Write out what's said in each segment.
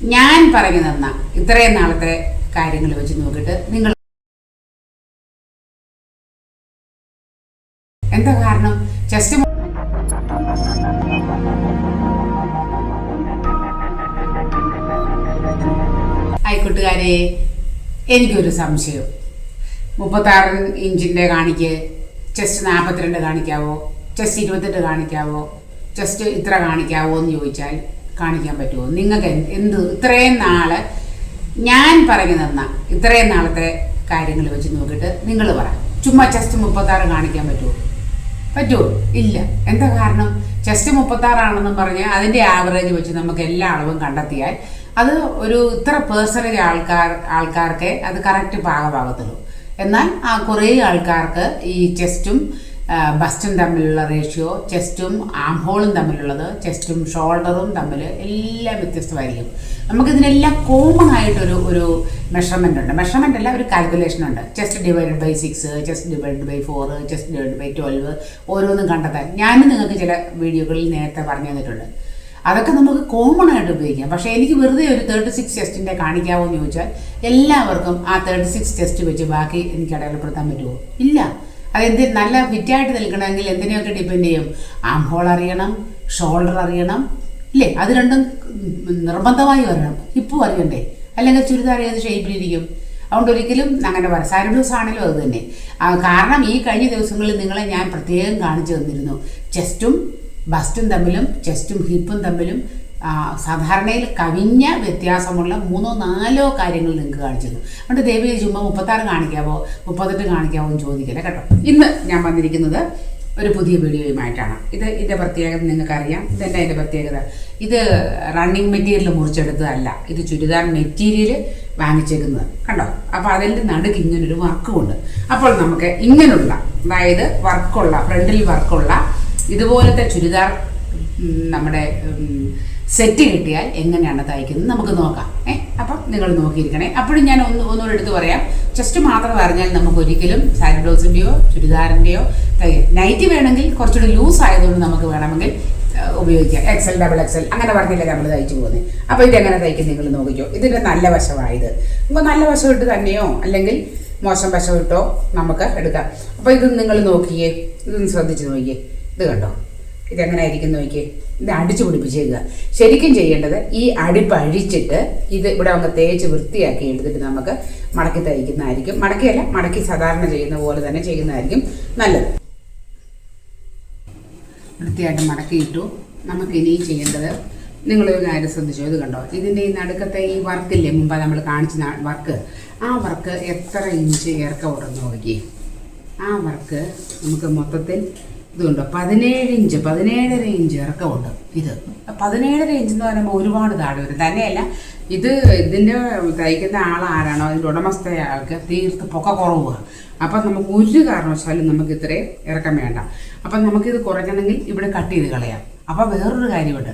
ഞാൻ പറഞ്ഞു തന്ന ഇത്രയും നാളത്തെ കാര്യങ്ങൾ വെച്ച് നോക്കിയിട്ട് നിങ്ങൾ എന്താ കാരണം? ചെസ്റ്റ് ആയിക്കോട്ടുകാരെ എനിക്കൊരു സംശയം. മുപ്പത്താറ് ഇഞ്ചിന്റെ കാണിക്ക് ചെസ്റ്റ് നാൽപ്പത്തിരണ്ട് കാണിക്കാവോ? ചെസ്റ്റ് ഇരുപത്തെട്ട് കാണിക്കാവോ? ചെസ്റ്റ് ഇത്ര കാണിക്കാവോ എന്ന് ചോദിച്ചാൽ കാണിക്കാൻ പറ്റുമോ? നിങ്ങൾക്ക് എന്ത് ഇത്രയും നാൾ ഞാൻ പറഞ്ഞു തന്ന ഇത്രയും നാളത്തെ കാര്യങ്ങൾ വെച്ച് നോക്കിയിട്ട് നിങ്ങൾ പറ. ചുമ്മാ ചെസ്റ്റ് മുപ്പത്താറ് കാണിക്കാൻ പറ്റുമോ? പറ്റുമോ? ഇല്ല. എന്താ കാരണം? ചെസ്റ്റ് മുപ്പത്താറാണെന്നും പറഞ്ഞ് അതിന്റെ ആവറേജ് വെച്ച് നമുക്ക് എല്ലാ അളവും കണ്ടെത്തിയാൽ അത് ഒരു ഇത്ര പേഴ്സണേജ് ആൾക്കാർ ആൾക്കാർക്ക് അത് കറക്റ്റ് പാകമാകത്തുള്ളൂ എന്നാൽ ആ കുറേ ആൾക്കാർക്ക് ഈ ചെസ്റ്റും ബസ്റ്റും തമ്മിലുള്ള റേഷ്യോ ചെസ്റ്റും ആം ഹോളും തമ്മിലുള്ളത് ചെസ്റ്റും ഷോൾഡറും തമ്മിൽ എല്ലാം വ്യത്യസ്തമായിരിക്കും. നമുക്കിതിനെല്ലാം കോമൺ ആയിട്ടൊരു ഒരു മെഷർമെന്റ് ഉണ്ട്. മെഷർമെന്റ് അല്ല ഒരു കാൽക്കുലേഷൻ ഉണ്ട്. Chest divided by six chest divided by four chest divided by twelve ഓരോന്നും കണ്ടെത്താൻ. ഞാനും നിങ്ങൾക്ക് ചില വീഡിയോകളിൽ നേരത്തെ പറഞ്ഞു തന്നിട്ടുണ്ട്. അതൊക്കെ നമുക്ക് കോമൺ ആയിട്ട് ഉപയോഗിക്കാം. പക്ഷേ എനിക്ക് വെറുതെ ഒരു തേർട്ടി സിക്സ് ചെസ്റ്റിന്റെ കാണിക്കാവോ എന്ന് ചോദിച്ചാൽ എല്ലാവർക്കും ആ തേർട്ടി സിക്സ് ചെസ്റ്റ് വെച്ച് ബാക്കി എനിക്ക് അടയാളപ്പെടുത്താൻ പറ്റുമോ? ഇല്ല. അതെന്ത് നല്ല ഫിറ്റായിട്ട് നിൽക്കണമെങ്കിൽ എന്തിനെയൊക്കെ ഡിപ്പെൻഡ് ചെയ്യും? ആം ഹോൾ അറിയണം ഷോൾഡർ അറിയണം ഇല്ലേ? അത് രണ്ടും നിർബന്ധമായി വരണം. ഹിപ്പും അറിയണ്ടേ? അല്ലെങ്കിൽ ചുരിദാർ ഏത് ഷേപ്പിലിരിക്കും അതുകൊണ്ട് ഒരിക്കലും അങ്ങനെ പറയാം സാരി ബ്ലൗസ് ആണെങ്കിലും അത് തന്നെ. കാരണം ഈ കഴിഞ്ഞ ദിവസങ്ങളിൽ നിങ്ങളെ ഞാൻ പ്രത്യേകം കാണിച്ചു തന്നിരുന്നു. ചെസ്റ്റും ബസ്റ്റും തമ്മിലും ചെസ്റ്റും ഹിപ്പും തമ്മിലും സാധാരണയിൽ കവിഞ്ഞ വ്യത്യാസമുള്ള മൂന്നോ നാലോ കാര്യങ്ങൾ നിങ്ങൾക്ക് കാണിച്ചു തന്നു അതുകൊണ്ട് ദേവി ചുമ്മാ മുപ്പത്താറ് കാണിക്കാവോ മുപ്പത്തെട്ട് കാണിക്കാവോ എന്ന് ചോദിക്കില്ല കേട്ടോ. ഇന്ന് ഞാൻ വന്നിരിക്കുന്നത് ഒരു പുതിയ വീഡിയോയുമായിട്ടാണ്. ഇത് ഇതിന്റെ പ്രത്യേകത നിങ്ങൾക്കറിയാം. ഇതന്നെ അതിന്റെ പ്രത്യേകത? ഇത് റണ്ണിങ് മെറ്റീരിയൽ മുറിച്ചെടുത്തതല്ല. ഇത് ചുരിദാർ മെറ്റീരിയൽ വാങ്ങിച്ചേക്കുന്നത്. കണ്ടോ? അപ്പോൾ അതിന്റെ നടുക്ക് ഇങ്ങനൊരു വർക്കുമുണ്ട്. അപ്പോൾ നമുക്ക് ഇങ്ങനെയുള്ള അതായത് വർക്കുള്ള ഫ്രണ്ടിൽ വർക്കുള്ള ഇതുപോലത്തെ ചുരിദാർ നമ്മുടെ സെറ്റ് കിട്ടിയാൽ എങ്ങനെയാണ് തയ്ക്കുന്നത് നമുക്ക് നോക്കാം. ഏ അപ്പം നിങ്ങൾ നോക്കിയിരിക്കണേ. അപ്പോഴും ഞാൻ ഒന്ന് ഒന്നുകൂടെ എടുത്ത് പറയാം. ജസ്റ്റ് മാത്രം അറിഞ്ഞാൽ നമുക്ക് ഒരിക്കലും സാരി ബ്ലൗസിന്റെയോ ചുരിദാറിന്റെയോ തയ്യൽ നൈറ്റ് വേണമെങ്കിൽ കുറച്ചുകൂടി ലൂസ് ആയതുകൊണ്ട് നമുക്ക് വേണമെങ്കിൽ ഉപയോഗിക്കാം. എക്സൽ ഡബിൾ എക്സൽ അങ്ങനെ പറഞ്ഞില്ലേ നമ്മൾ തയ്ച്ചു പോകുന്നത് അപ്പോൾ ഇതെങ്ങനെ തയ്ക്കും നിങ്ങൾ നോക്കിക്കോ. ഇതിന്റെ നല്ല വശമായത് അപ്പോൾ നല്ല വശം ഇട്ട് തന്നെയോ അല്ലെങ്കിൽ മോശം വശം ഇട്ടോ നമുക്ക് എടുക്കാം. അപ്പോൾ ഇത് നിങ്ങൾ നോക്കിയേ ഇതൊന്ന് ശ്രദ്ധിച്ച് നോക്കിയേ. ഇത് കണ്ടോ? ഇതെങ്ങനെ ആയിരിക്കും നോക്കിയേ? ഇത് അടിച്ചു പിടിപ്പിച്ചേക്കുക. ശരിക്കും ചെയ്യേണ്ടത് ഈ അടിപ്പ് അഴിച്ചിട്ട് ഇത് ഇവിടെ അങ്ങ് തേച്ച് വൃത്തിയാക്കി എടുത്തിട്ട് നമുക്ക് മടക്കി തയ്ക്കുന്നതായിരിക്കും. മടക്കിയല്ല മടക്കി സാധാരണ ചെയ്യുന്ന പോലെ തന്നെ ചെയ്യുന്നതായിരിക്കും നല്ലത്. വൃത്തിയായിട്ട് മടക്കിയിട്ടു നമുക്ക് ഇനി ചെയ്യേണ്ടത് നിങ്ങളൊരു കാര്യം ശ്രദ്ധിച്ചോ? ഇത് കണ്ടോ? ഇതിന്റെ ഈ നടുക്കത്തെ ഈ വർക്കില്ലേ? മുമ്പ് നമ്മൾ കാണിച്ച വർക്ക്. ആ വർക്ക് എത്ര ഇഞ്ച് ഇറക്കം ഉണ്ടെന്ന് നോക്കി ആ വർക്ക് നമുക്ക് മൊത്തത്തിൽ ഇതുണ്ടോ. പതിനേഴ് ഇഞ്ച് പതിനേഴര ഇഞ്ച് ഇറക്കമുണ്ട് ഇത്. പതിനേഴര ഇഞ്ച് എന്ന് പറയുമ്പോൾ ഒരുപാട് താഴെ വരും. തന്നെയല്ല ഇത് ഇതിന്റെ തയ്ക്കുന്ന ആൾ ആരാണോ അതിന്റെ ഉടമസ്ഥ ആൾക്ക് തീർത്ത് പൊക്ക കുറവാണ് അപ്പം നമുക്ക് ഒരു കാരണവശാലും നമുക്ക് ഇത്രയും ഇറക്കം വേണ്ട. അപ്പം നമുക്കിത് കുറയ്ക്കണമെങ്കിൽ ഇവിടെ കട്ട് ചെയ്ത് കളയാം. അപ്പം വേറൊരു കാര്യമുണ്ട്.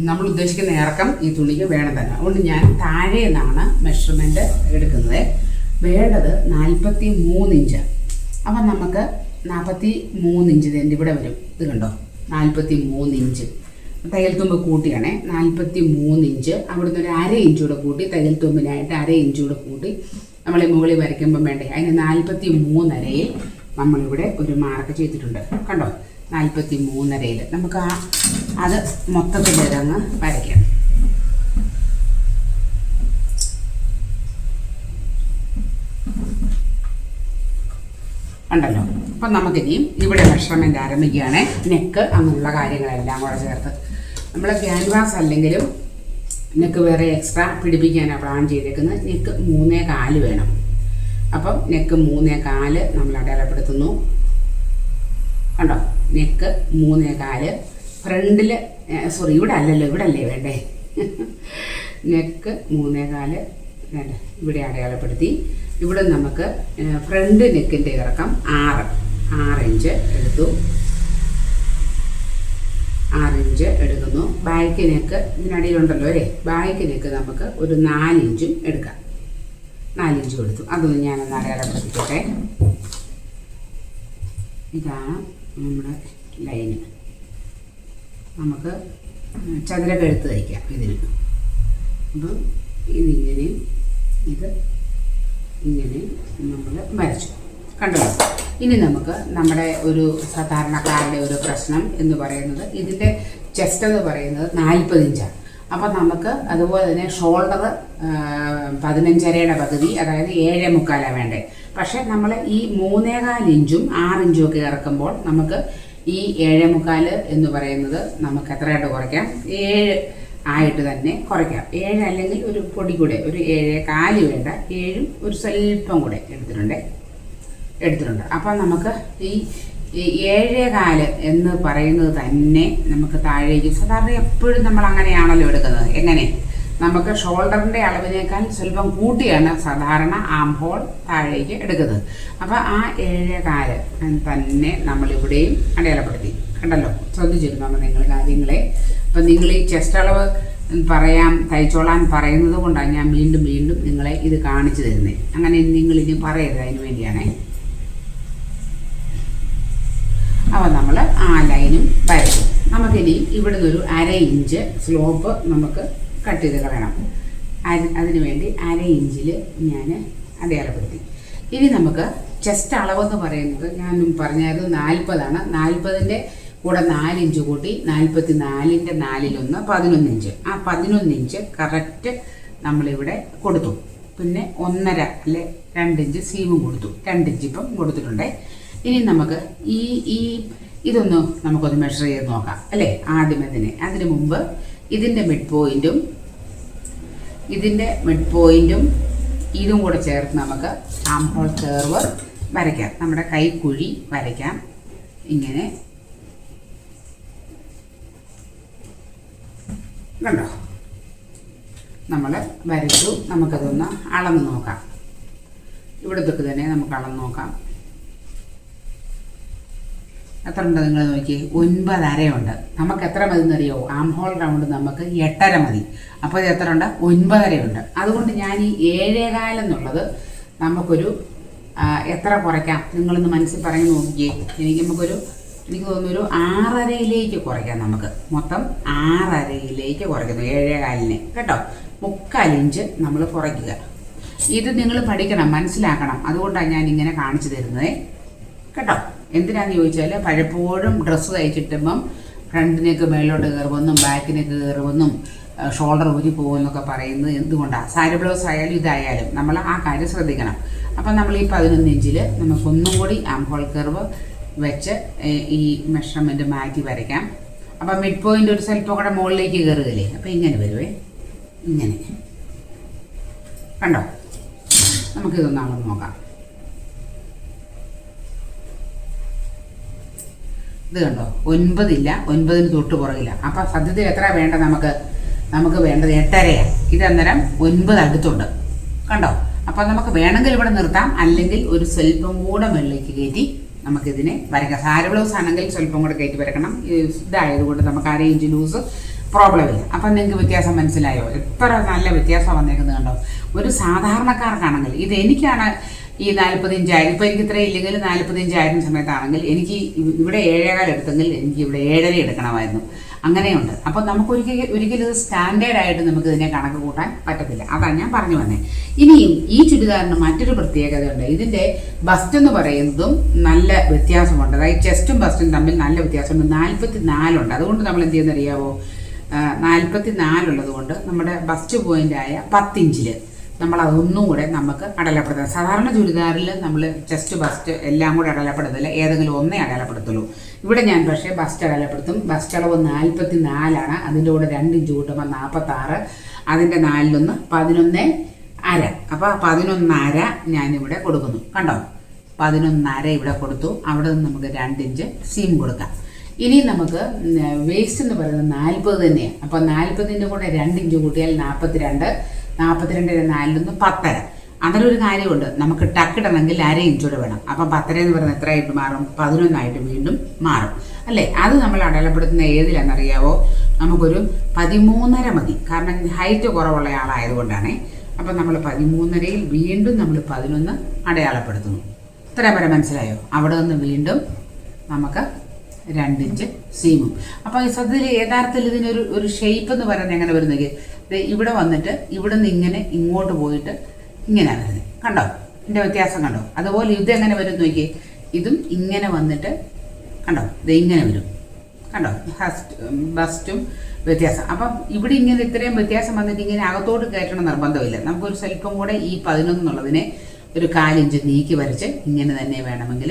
നമ്മൾ ഉദ്ദേശിക്കുന്ന ഇറക്കം ഈ തുണിക്ക് വേണം തന്നെ. അതുകൊണ്ട് ഞാൻ താഴെ നിന്നാണ് മെഷർമെന്റ് എടുക്കുന്നത്. വേണ്ടത് നാൽപ്പത്തി മൂന്ന് ഇഞ്ച്. അപ്പം നമുക്ക് നാൽപ്പത്തി മൂന്ന് ഇഞ്ച്. ഇതിന്റെ ഇവിടെ വരും? ഇത് കണ്ടോ? നാൽപ്പത്തി മൂന്ന് ഇഞ്ച്. തയ്യൽ തുമ്പ് കൂട്ടിയാണേ. നാൽപ്പത്തി മൂന്ന് ഇഞ്ച്. അവിടുന്ന് ഒരു അര ഇഞ്ച് കൂടെ കൂട്ടി തയ്യൽ തുമ്പിനായിട്ട് അര ഇഞ്ച് കൂടെ കൂട്ടി നമ്മൾ മുകളിൽ വരയ്ക്കുമ്പം വേണ്ടേ അതിന് നാൽപ്പത്തി മൂന്നരയിൽ നമ്മളിവിടെ ഒരു മാർക്ക് ചെയ്തിട്ടുണ്ട്. കണ്ടോ? നാൽപ്പത്തി മൂന്നരയിൽ നമുക്ക് ആ അത് മൊത്തത്തിൽ ഇതങ്ങ് വരയ്ക്കാം. ഉണ്ടല്ലോ. അപ്പം നമുക്കിനിയും ഇവിടെ മെഷർമെന്റ് ആരംഭിക്കുകയാണ്. നെക്ക് അങ്ങനെയുള്ള കാര്യങ്ങളെല്ലാം കൂടെ ചേർത്ത്. നമ്മൾ ക്യാൻവാസ് അല്ലെങ്കിലും നെക്ക് വേറെ എക്സ്ട്രാ പിടിപ്പിക്കാനാണ് പ്ലാൻ ചെയ്തേക്കുന്നത്. നെക്ക് മൂന്നേ കാൽ വേണം. അപ്പം നെക്ക് മൂന്നേ കാൽ നമ്മൾ അടയാളപ്പെടുത്തുന്നു. കണ്ടോ? നെക്ക് മൂന്നേ കാൽ. ഫ്രണ്ടിൽ സോറി ഇവിടെ അല്ലല്ലോ ഇവിടെ അല്ലേ വേണ്ടേ? നെക്ക് മൂന്നേ കാൽ. ഇവിടെ അടയാളപ്പെടുത്തി. ഇവിടെ നമുക്ക് ഫ്രണ്ട് നെക്കിന്റെ ഇറക്കം ആറ് ആറ് ഇഞ്ച് എടുത്തു. ആറ് ഇഞ്ച് എടുക്കുന്നു. ബാക്ക് നെക്ക് ഇതിനടിയിലുണ്ടല്ലോ അല്ലേ? ബാക്ക് നെക്ക് നമുക്ക് ഒരു നാലിഞ്ചും എടുക്കാം. നാലിഞ്ചും എടുത്തു. അതൊന്ന് ഞാനൊന്ന് അടയാളപ്പെടുത്തിക്കോട്ടെ. ഇതാണ് നമ്മുടെ ലൈന് നമുക്ക് ചതുരക്കെഴുത്ത് തയ്ക്കാം ഇതിന്. അപ്പം ഇതിങ്ങനെയും ഇത് ഇങ്ങനെ നമ്മൾ വരച്ചു കണ്ടോ? ഇനി നമുക്ക് നമ്മുടെ ഒരു സാധാരണക്കാരുടെ ഒരു പ്രശ്നം എന്ന് പറയുന്നത് ഇതിന്റെ ചെസ്റ്റ് എന്ന് പറയുന്നത് നാൽപ്പത് ഇഞ്ചാണ്. അപ്പം നമുക്ക് അതുപോലെ തന്നെ ഷോൾഡർ പതിനഞ്ചരയുടെ പകുതി അതായത് ഏഴേ മുക്കാലാണ് വേണ്ടത് പക്ഷേ നമ്മൾ ഈ മൂന്നേകാൽ ഇഞ്ചും ആറ് ഇഞ്ചും ഒക്കെ ഇറക്കുമ്പോൾ നമുക്ക് ഈ ഏഴേ മുക്കാൽ എന്ന് പറയുന്നത് നമുക്ക് എത്രയായിട്ട് കുറയ്ക്കാം? ഏഴ് ആയിട്ട് തന്നെ കുറയ്ക്കാം. ഏഴ് അല്ലെങ്കിൽ ഒരു പൊടി കൂടെ ഒരു ഏഴ് കാൽ വേണ്ട ഏഴും ഒരു സ്വല്പം കൂടെ എടുത്തിട്ടുണ്ട്. എടുത്തിട്ടുണ്ട്. അപ്പം നമുക്ക് ഈ ഏഴേ കാൽ എന്ന് പറയുന്നത് തന്നെ നമുക്ക് താഴേക്ക് സാധാരണ എപ്പോഴും നമ്മൾ അങ്ങനെയാണല്ലോ എടുക്കുന്നത്. എങ്ങനെ? നമുക്ക് ഷോൾഡറിന്റെ അളവിനേക്കാൾ സ്വല്പം കൂട്ടിയാണ് സാധാരണ ആം ഹോൾ താഴേക്ക് എടുക്കുന്നത്. അപ്പോൾ ആ ഏഴേ കാൽ തന്നെ നമ്മളിവിടെയും അടയാളപ്പെടുത്തി. കണ്ടല്ലോ? ശ്രദ്ധിച്ചിരുന്നോ നിങ്ങൾ കാര്യങ്ങളെ? അപ്പം നിങ്ങൾ ഈ ചെസ്റ്റ് അളവ് പറയാം തയ്ച്ചോളാൻ പറയുന്നത് കൊണ്ടാണ് ഞാൻ വീണ്ടും വീണ്ടും നിങ്ങളെ ഇത് കാണിച്ചു തരുന്നത് അങ്ങനെ നിങ്ങൾ ഇനി പറയരുത് അതിന് വേണ്ടിയാണേ. അപ്പോൾ നമ്മൾ ആ ലൈനും വരച്ചു. നമുക്കിനി ഇവിടെ നിന്നൊരു അര ഇഞ്ച് സ്ലോപ്പ് നമുക്ക് കട്ട് ചെയ്ത് കളയണം. അതിന് വേണ്ടി അര ഇഞ്ചിൽ ഞാൻ അടയാളപ്പെടുത്തി ഇനി നമുക്ക് ചെസ്റ്റ് അളവെന്ന് പറയുന്നത് ഞാൻ പറഞ്ഞായിരുന്നു നാൽപ്പതാണ്. നാൽപ്പതിന്റെ കൂടെ നാലിഞ്ച് കൂട്ടി നാൽപ്പത്തി നാലിന്റെ നാലിലൊന്ന് പതിനൊന്ന് ഇഞ്ച് ആ പതിനൊന്ന് ഇഞ്ച് കറക്റ്റ് നമ്മളിവിടെ കൊടുത്തു. പിന്നെ ഒന്നര അല്ലെ രണ്ടിഞ്ച് സീമും കൊടുത്തു. രണ്ടിഞ്ച് ഇപ്പം കൊടുത്തിട്ടുണ്ട്. ഇനി നമുക്ക് ഈ ഈ ഇതൊന്ന് നമുക്കൊന്ന് മെഷർ ചെയ്ത് നോക്കാം അല്ലേ ആദ്യം ഇതിനെ അതിന് മുമ്പ് ഇതിന്റെ മിഡ് പോയിന്റും ഇതിന്റെ മിഡ് പോയിന്റും ഇതും കൂടെ ചേർത്ത് നമുക്ക് ആം ഹോൾ കർവ് വരയ്ക്കാം. നമ്മുടെ കൈക്കുഴി വരയ്ക്കാം. ഇങ്ങനെ കണ്ടോ? നമ്മൾ വരച്ചു. നമുക്കതൊന്ന് അളന്ന് നോക്കാം. ഇവിടത്തൊക്കെ തന്നെ നമുക്ക് അളന്ന് നോക്കാം. എത്ര ഉണ്ട് നിങ്ങൾ നോക്കി? ഒൻപതരയുണ്ട് നമുക്ക് എത്ര മതി എന്നറിയോ? ആം ഹോൾ റൗണ്ട് നമുക്ക് എട്ടര മതി. അപ്പോൾ ഇത് എത്ര ഉണ്ട്? ഒൻപതരയുണ്ട്. അതുകൊണ്ട് ഞാൻ ഈ ഏഴേകാലം എന്നുള്ളത് നമുക്കൊരു എത്ര കുറയ്ക്കാം? നിങ്ങളൊന്ന് മനസ്സിൽ പറഞ്ഞു നോക്കിയേ. എനിക്ക് നമുക്കൊരു എനിക്ക് തോന്നുന്നു ഒരു ആറരയിലേക്ക് കുറയ്ക്കാം നമുക്ക്. മൊത്തം ആറരയിലേക്ക് കുറയ്ക്കുന്നു ഏഴേകാലിനെ. കേട്ടോ? മുക്കാൽ ഇഞ്ച് നമ്മൾ കുറയ്ക്കുക. ഇത് നിങ്ങൾ പഠിക്കണം മനസ്സിലാക്കണം. അതുകൊണ്ടാണ് ഞാൻ ഇങ്ങനെ കാണിച്ചു തരുന്നത്. കേട്ടോ? എന്തിനാന്ന് ചോദിച്ചാൽ പലപ്പോഴും ഡ്രസ്സ് തയ്ച്ചിട്ടുമ്പം ഫ്രണ്ടിനേക്ക് മേലോട്ട് കയറുമെന്നും ബാക്കിനേക്ക് കയറുമെന്നും ഷോൾഡർ ഊരി പോകുമെന്നൊക്കെ പറയുന്നത് എന്തുകൊണ്ടാണ് സാരി ബ്ലൗസ് ആയാലും ഇതായാലും നമ്മൾ ആ കാര്യം ശ്രദ്ധിക്കണം. അപ്പം നമ്മൾ ഈ പതിനൊന്ന് ഇഞ്ചിൽ നമുക്കൊന്നും കൂടി ആംഹോൾ കർവ് വെച്ച് ഈ മെഷർമെന്റ് മാറ്റി വരയ്ക്കാം. അപ്പം മിഡ് പോയിന്റ് ഒരു സ്വല്പം കൂടെ മുകളിലേക്ക് കയറുകയില്ലേ? അപ്പം ഇങ്ങനെ വരുവേ. ഇങ്ങനെ. കണ്ടോ? നമുക്ക് അളന്ന് നോക്കാം. ഇത് കണ്ടോ? ഒൻപതില്ല. ഒൻപതിന് തൊട്ട് പുറകില്ല. അപ്പം സത്യത്തിൽ എത്ര വേണ്ട നമുക്ക്? നമുക്ക് വേണ്ടത് എട്ടരയാണ് ഇതന്നേരം ഒൻപത് അടുത്തുണ്ട്. കണ്ടോ? അപ്പം നമുക്ക് വേണമെങ്കിൽ ഇവിടെ നിർത്താം. അല്ലെങ്കിൽ ഒരു സ്വല്പം കൂടെ മുകളിലേക്ക് കയറ്റി നമുക്കിതിനെ വരയ്ക്കാം. സാരി ബ്ലൗസ് ആണെങ്കിൽ സ്വല്പം കൂടെ കയറ്റി വരക്കണം ഇതായത് ഇതായതുകൊണ്ട് നമുക്ക് അര ഇഞ്ച് ലൂസ് പ്രോബ്ലം ഇല്ല. അപ്പം നിങ്ങൾക്ക് വ്യത്യാസം മനസ്സിലായോ? എത്ര നല്ല വ്യത്യാസം വന്നേക്കുന്നത് കണ്ടോ? ഒരു സാധാരണക്കാർക്കാണെങ്കിൽ ഇത് എനിക്കാണ് ഈ നാൽപ്പത്തിയഞ്ചായിരം ഇപ്പോൾ ഇപ്പം എനിക്ക് ഇത്ര ഇല്ലെങ്കിൽ നാൽപ്പത്തിയഞ്ചായിരം സമയത്താണെങ്കിൽ എനിക്ക് ഇവിടെ ഏഴേകാൽ എടുത്തെങ്കിൽ എനിക്ക് ഇവിടെ ഏഴര എടുക്കണമായിരുന്നു. അങ്ങനെയുണ്ട്. അപ്പോൾ നമുക്ക് ഒരിക്കൽ ഒരിക്കലും സ്റ്റാൻഡേർഡ് ആയിട്ട് നമുക്ക് ഇതിനെ കണക്ക് കൂട്ടാൻ പറ്റത്തില്ല. അതാണ് ഞാൻ പറഞ്ഞു വന്നേ. ഇനിയും ഈ ചുരിദാറിന് മറ്റൊരു പ്രത്യേകത ഉണ്ട് ഇതിന്റെ ബസ്റ്റ് എന്ന് പറയുന്നതും നല്ല വ്യത്യാസമുണ്ട്. അതായത് ചെസ്റ്റും ബസ്റ്റും തമ്മിൽ നല്ല വ്യത്യാസമുണ്ട്. നാൽപ്പത്തി നാലുണ്ട് അതുകൊണ്ട് നമ്മൾ എന്ത് ചെയ്യുന്നറിയാവോ നാൽപ്പത്തി നാലുള്ളത് കൊണ്ട് നമ്മുടെ ബസ്റ്റ് പോയിന്റായ പത്തിഞ്ചിൽ നമ്മൾ അതൊന്നും കൂടെ നമുക്ക് അടയാളപ്പെടുത്താം സാധാരണ ചുരിദാറിൽ നമ്മൾ ചെസ്റ്റ് ബസ്റ്റ് എല്ലാം കൂടെ അടയാളപ്പെടുത്തില്ല ഏതെങ്കിലും ഒന്നേ അടയാളപ്പെടുത്തുള്ളൂ. ഇവിടെ ഞാൻ പക്ഷേ ബസ്റ്റ് അടയാളപ്പെടുത്തും ബസ്റ്റ് നാൽപ്പത്തി നാലാണ് അതിന്റെ കൂടെ രണ്ട് ഇഞ്ച് കൂട്ടുമ്പോൾ നാൽപ്പത്താറ് അതിന്റെ നാലിലൊന്ന് പതിനൊന്ന് അര. അപ്പോൾ പതിനൊന്നര ഞാനിവിടെ കൊടുക്കുന്നു. കണ്ടോ? പതിനൊന്നര ഇവിടെ കൊടുത്തു. അവിടെ നിന്ന് നമുക്ക് രണ്ട് ഇഞ്ച് സീം കൊടുക്കാം. ഇനി നമുക്ക് വേസ്റ്റ് എന്ന് പറയുന്നത് നാൽപ്പത് തന്നെയാണ് അപ്പോൾ നാൽപ്പതിന്റെ കൂടെ രണ്ട് ഇഞ്ച് കൂട്ടിയാൽ നാൽപ്പത്തി രണ്ട് നാൽപ്പത്തിരണ്ടിന് നാലിലൊന്ന് പത്തര. അതിലൊരു കാര്യമുണ്ട്. നമുക്ക് ടക്കിടണമെങ്കിൽ അര ഇഞ്ചൂടെ വേണം. അപ്പം പത്തര എന്ന് പറയുന്നത് എത്രയായിട്ട് മാറും? പതിനൊന്നായിട്ട് വീണ്ടും മാറും. അല്ലേ? അത് നമ്മൾ അടയാളപ്പെടുത്തുന്ന ഏതിലാണെന്നറിയാവോ? നമുക്കൊരു പതിമൂന്നര മതി. കാരണം ഹൈറ്റ് കുറവുള്ള ആളായതുകൊണ്ടാണ്. അപ്പം നമ്മൾ പതിമൂന്നരയിൽ വീണ്ടും നമ്മൾ പതിനൊന്ന് അടയാളപ്പെടുത്തുന്നു. ഇത്ര വരെ മനസ്സിലായോ? അവിടെ നിന്ന് വീണ്ടും നമുക്ക് രണ്ടിഞ്ച് സീമും. അപ്പോൾ സത്യത്തിൽ യഥാർത്ഥത്തിൽ ഇതിനൊരു ഒരു ഷേപ്പ് എന്ന് പറയുന്നത് എങ്ങനെ വരുന്നെങ്കിൽ ദേ ഇവിടെ വന്നിട്ട് ഇവിടെ നിന്ന് ഇങ്ങനെ ഇങ്ങോട്ട് പോയിട്ട് ഇങ്ങനെ വരുന്നത് കണ്ടോ? ഇതിന്റെ വ്യത്യാസം കണ്ടോ? അതുപോലെ ഇത് എങ്ങനെ വരും നോക്കി ഇതും ഇങ്ങനെ വന്നിട്ട് കണ്ടോ? ഇത് ഇങ്ങനെ വരും. കണ്ടോ? ഹസ്റ്റ് ബസ്റ്റും വ്യത്യാസം. അപ്പം ഇവിടെ ഇങ്ങനെ ഇത്രയും വ്യത്യാസം വന്നിട്ട് ഇങ്ങനെ അകത്തോട്ട് കയറ്റണം നിർബന്ധമില്ല. നമുക്കൊരു സ്വല്പം കൂടെ ഈ പതിനൊന്നുള്ളതിനെ ഒരു കാലിഞ്ച് നീക്കി വരച്ച് ഇങ്ങനെ തന്നെ വേണമെങ്കിൽ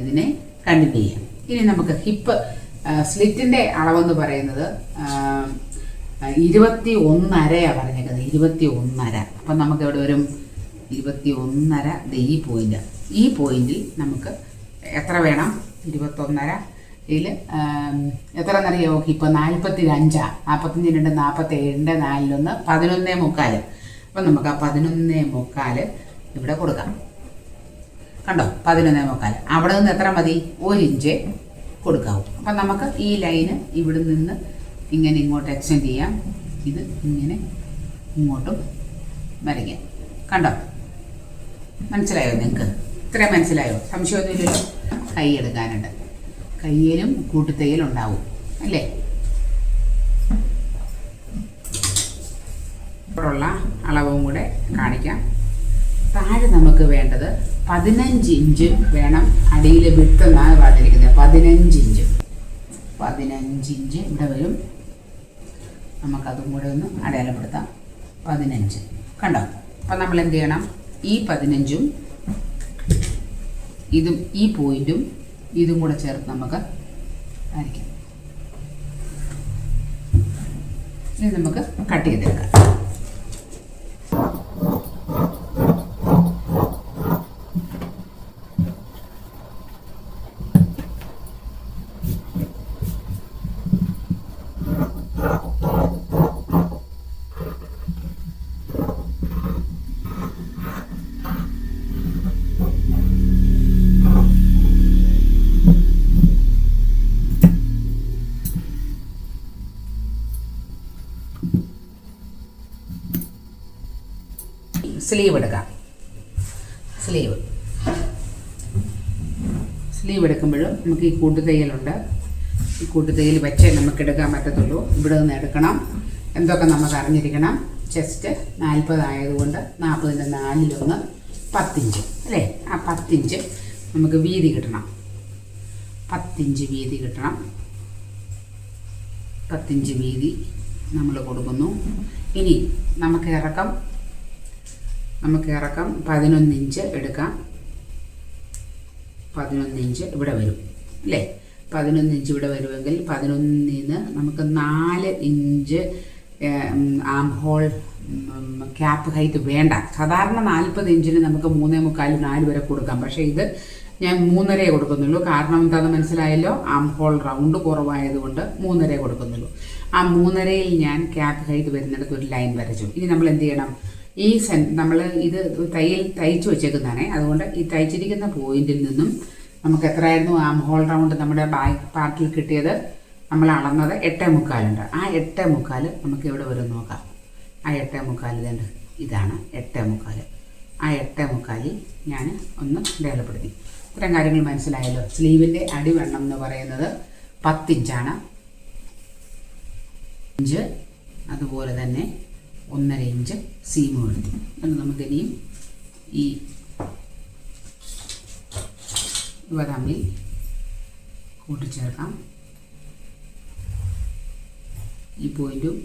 ഇതിനെ കണ്ടിന്യൂ ചെയ്യാം. ഇനി നമുക്ക് ഹിപ്പ് സ്ലിറ്റിന്റെ അളവെന്ന് പറയുന്നത് ഇരുപത്തി ഒന്നരയാണ് പറഞ്ഞേക്കുന്നത്. ഇരുപത്തി ഒന്നര അപ്പം നമുക്കിവിടെ ഒരു ഇരുപത്തി ഒന്നര ഈ പോയിന്റ് ഈ പോയിന്റിൽ നമുക്ക് എത്ര വേണം? ഇരുപത്തൊന്നര ഇതിൽ എത്ര എന്നറിയോ? ഇപ്പോൾ നാൽപ്പത്തി അഞ്ചാ നാൽപ്പത്തഞ്ച് രണ്ട് നാൽപ്പത്തി ഏഴിന്റെ നാലിലൊന്ന് പതിനൊന്നേ മുക്കാൽ അപ്പം നമുക്ക് ആ പതിനൊന്നേ മുക്കാൽ ഇവിടെ കൊടുക്കാം. കണ്ടോ? പതിനൊന്നേ മുക്കാൽ അവിടെ നിന്ന് എത്ര മതി? ഒരു ഇഞ്ച് കൊടുക്കാവും. അപ്പം നമുക്ക് ഈ ലൈന് ഇവിടെ നിന്ന് ഇങ്ങനെ ഇങ്ങോട്ട് എക്സ്റ്റെൻഡ് ചെയ്യാം. ഇത് ഇങ്ങനെ ഇങ്ങോട്ടും വരയ്ക്കാം. കണ്ടോ? മനസ്സിലായോ നിങ്ങൾക്ക് ഇത്രയും മനസ്സിലായോ? സംശയമൊന്നുമില്ലല്ലോ. കൈ എടുക്കാനുണ്ട്. കയ്യിലും കൂട്ടുതയ്യലും ഉണ്ടാവും. അല്ലേ? ഇപ്പോഴുള്ള അളവും കൂടെ കാണിക്കാം. താഴെ നമുക്ക് വേണ്ടത് പതിനഞ്ച് ഇഞ്ച് വേണം. അടിയിൽ വിട്ടെന്നാണ് പറഞ്ഞിരിക്കുന്നത് പതിനഞ്ച് ഇഞ്ച്. പതിനഞ്ച് ഇഞ്ച് ഇവിടെ വരും. നമുക്കതും കൂടെ ഒന്ന് അടയാളപ്പെടുത്താം. പതിനഞ്ച്. കണ്ടോ? അപ്പം നമ്മൾ എന്ത് ചെയ്യണം? ഈ പതിനഞ്ചും ഇതും ഈ പോയിന്റും ഇതും കൂടെ ചേർത്ത് നമുക്ക് അരയ്ക്കാം ഇനി നമുക്ക് കട്ട് ചെയ്തെടുക്കാം. സ്ലീവ് എടുക്കാം സ്ലീവ് സ്ലീവ് എടുക്കുമ്പോഴും നമുക്ക് ഈ കൂട്ടുതയ്യലുണ്ട് ഈ കൂട്ടുതയ്യൽ വെച്ചേ നമുക്ക് എടുക്കാൻ പറ്റത്തുള്ളൂ. ഇവിടെ നിന്ന് എടുക്കണം. എന്തൊക്കെ നമുക്ക് അറിഞ്ഞിരിക്കണം? ചെസ്റ്റ് നാൽപ്പതായതുകൊണ്ട് നാൽപ്പതിന്റെ നാലിലൊന്ന് പത്തിഞ്ച്. അല്ലേ? ആ പത്തിഞ്ച് നമുക്ക് വീതി കിട്ടണം. പത്തിഞ്ച് വീതി കിട്ടണം. പത്തിഞ്ച് വീതി നമ്മൾ കൊടുക്കുന്നു. ഇനി നമുക്ക് ഇറക്കം നമുക്ക് ഇറക്കം. പതിനൊന്ന് ഇഞ്ച് എടുക്കാം. പതിനൊന്ന് ഇഞ്ച് ഇവിടെ വരും. അല്ലേ? പതിനൊന്ന് ഇഞ്ച് ഇവിടെ വരുമെങ്കിൽ പതിനൊന്നിന് നമുക്ക് നാല് inch arm hole cap height വേണ്ട. സാധാരണ നാൽപ്പത് ഇഞ്ചിന് നമുക്ക് മൂന്നേ മുക്കാൽ നാല് വരെ കൊടുക്കാം. പക്ഷേ ഇത് ഞാൻ മൂന്നരയെ കൊടുക്കുന്നുള്ളൂ. കാരണം എന്താണെന്ന് മനസ്സിലായല്ലോ? ആം ഹോൾ റൗണ്ട് കുറവായതുകൊണ്ട് മൂന്നരയെ കൊടുക്കുന്നുള്ളൂ. ആ മൂന്നരയിൽ ഞാൻ ക്യാപ്പ് ഹൈറ്റ് വരുന്നിടത്ത് ഒരു ലൈൻ വരച്ചു. ഇനി നമ്മൾ എന്ത് ചെയ്യണം? ഈ സെൻ നമ്മൾ ഇത് തയ്യൽ തയ്ച്ചു വെച്ചേക്കുന്നതാണേ. അതുകൊണ്ട് ഈ തയ്ച്ചിരിക്കുന്ന പോയിന്റിൽ നിന്നും നമുക്ക് എത്രയായിരുന്നു ആം ഹോൾ റൗണ്ട് നമ്മുടെ ബാക്ക് പാർട്ടിൽ കിട്ടിയത്? നമ്മൾ അളന്നത് എട്ടേ മുക്കാലുണ്ട്. ആ എട്ടേ മുക്കാൽ നമുക്ക് ഇവിടെ വരും നോക്കാം. ആ എട്ടേ മുക്കാൽ ഇതുണ്ട്. ഇതാണ് എട്ടേ മുക്കാൽ ആ എട്ടേ മുക്കാലിൽ ഞാൻ ഒന്ന് അടയാളപ്പെടുത്തി ഇത്തരം കാര്യങ്ങൾ മനസ്സിലായല്ലോ. സ്ലീവിന്റെ അടിവണ്ണം എന്ന് പറയുന്നത് പത്തിഞ്ചാണ്. ഇഞ്ച് അതുപോലെ തന്നെ ഒന്നര ഇഞ്ച് സീമും എടുത്തു. അത് നമുക്കിനിയും ഈ ഇവ തമ്മിൽ കൂട്ടിച്ചേർക്കാം. ഈ പോയിന്റും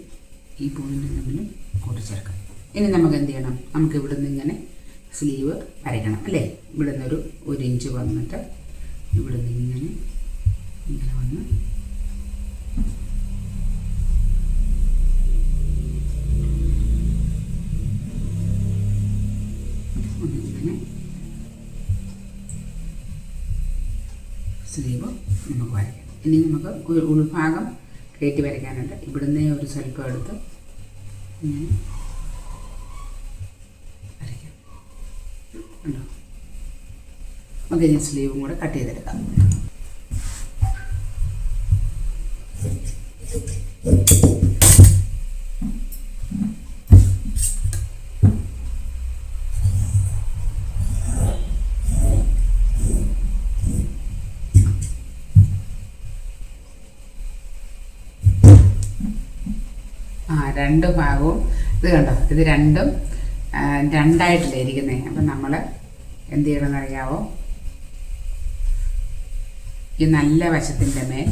ഈ പോയിന്റും തമ്മിൽ കൂട്ടിച്ചേർക്കാം. ഇനി നമുക്ക് എന്ത് ചെയ്യണം? നമുക്ക് ഇവിടെ നിന്ന് ഇങ്ങനെ സ്ലീവ് വരയ്ക്കണം അല്ലേ? ഇവിടെ നിന്നൊരു ഒരു ഇഞ്ച് വന്നിട്ട് ഇവിടെ നിന്ന് ഇങ്ങനെ ഇങ്ങനെ വന്ന് സ്ലീവ് നമുക്ക് വരയ്ക്കാം. ഇനി നമുക്ക് ഉൾഭാഗം കയറ്റി വരയ്ക്കാനുണ്ട്. ഇവിടുന്ന് ഒരു സ്വല്പം എടുത്ത് ഇങ്ങനെ വരയ്ക്കാം. ഉണ്ടോ നമുക്ക് ഇനി സ്ലീവും കൂടെ കട്ട് ചെയ്തെടുക്കാം. ആ രണ്ട് ഭാഗവും ഇത് കണ്ടോ? ഇത് രണ്ടും രണ്ടായിട്ടല്ലേ ഇരിക്കുന്നത് അപ്പം നമ്മൾ എന്ത് ചെയ്യണമെന്ന് അറിയാവോ ഈ നല്ല വശത്തിന്റെ മേൽ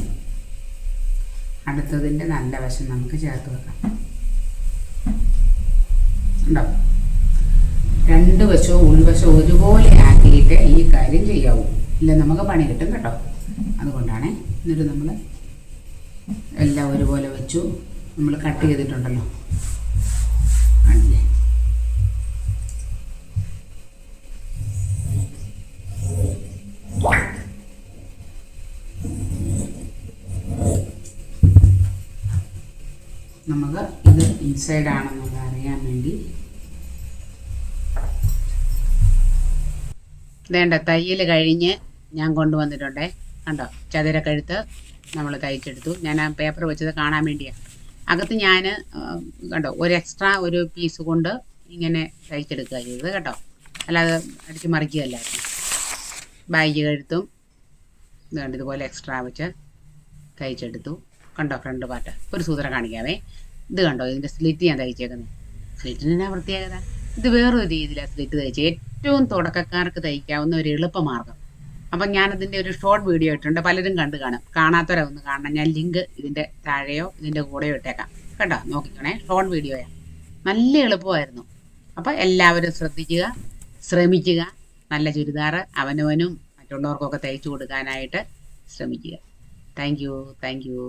അടുത്തതിന്റെ നല്ല വശം നമുക്ക് ചേർത്ത് വെക്കാം. ഉണ്ടോ രണ്ട് വശവും ഉൾവശവും ഒരുപോലെ ആക്കിയിട്ട് ഈ കാര്യം ചെയ്യാവൂ. ഇല്ല നമുക്ക് പണി കിട്ടും കേട്ടോ. അതുകൊണ്ടാണ്. എന്നിട്ട് നമ്മൾ എല്ലാം ഒരുപോലെ വെച്ചു. നമ്മൾ കട്ട് ചെയ്തിട്ടുണ്ടല്ലോ. കണ്ടില്ലേ നമുക്ക് ഇത് ഇൻസൈഡ് ആണെന്നുള്ളത് അറിയാൻ വേണ്ടി. വേണ്ട തയ്യൽ കഴിഞ്ഞ് ഞാൻ കൊണ്ടുവന്നിട്ടുണ്ടേ. കണ്ടോ ചതുരക്കഴുത്ത് നമ്മൾ തയ്ച്ചെടുത്തു. ഞാൻ ആ പേപ്പർ വെച്ചത് കാണാൻ വേണ്ടിയാണ് അകത്ത് ഞാൻ കണ്ടോ ഒരു എക്സ്ട്രാ ഒരു പീസ് കൊണ്ട് ഇങ്ങനെ തയ്ച്ചെടുക്കുക ചെയ്തത് കേട്ടോ. അല്ലാതെ അടിച്ച് മറിക്കുകയല്ലായിരുന്നു ബാഗ് കഴുത്തും വേണ്ട ഇതുപോലെ എക്സ്ട്രാ വെച്ച് തയ്ച്ചെടുത്തു. കണ്ടോ ഫ്രണ്ട് പാർട്ട് ഒരു സൂത്രം കാണിക്കാവേ ഇത് കണ്ടോ ഇതിന്റെ സ്ലിറ്റ് ഞാൻ തയ്ച്ചേക്കുന്നത് സ്ലിറ്റിന് എന്നാ പ്രത്യേകത ഇത് വേറൊരു രീതിയിലാണ് സ്ലിറ്റ് തയ്ച്ചത് ഏറ്റവും തുടക്കക്കാർക്ക് തയ്ക്കാവുന്ന ഒരു എളുപ്പമാർഗം അപ്പം ഞാനതിന്റെ ഒരു ഷോർട്ട് വീഡിയോ ഇട്ടുണ്ട് പലരും കണ്ടു കാണും. കാണാത്തവരൊന്ന് കാണണം. ഞാൻ ലിങ്ക് ഇതിന്റെ താഴെയോ ഇതിന്റെ കൂടെയോ ഇട്ടേക്കാം. കേട്ടോ? നോക്കിക്കണേ. ഷോർട്ട് വീഡിയോയാ നല്ല എളുപ്പമായിരുന്നു. അപ്പോൾ എല്ലാവരും ശ്രദ്ധിക്കുക ശ്രമിക്കുക നല്ല ചുരിദാർ അവനവനും മറ്റുള്ളവർക്കൊക്കെ തയ്ച്ചു കൊടുക്കാനായിട്ട് ശ്രമിക്കുക താങ്ക് യു താങ്ക് യു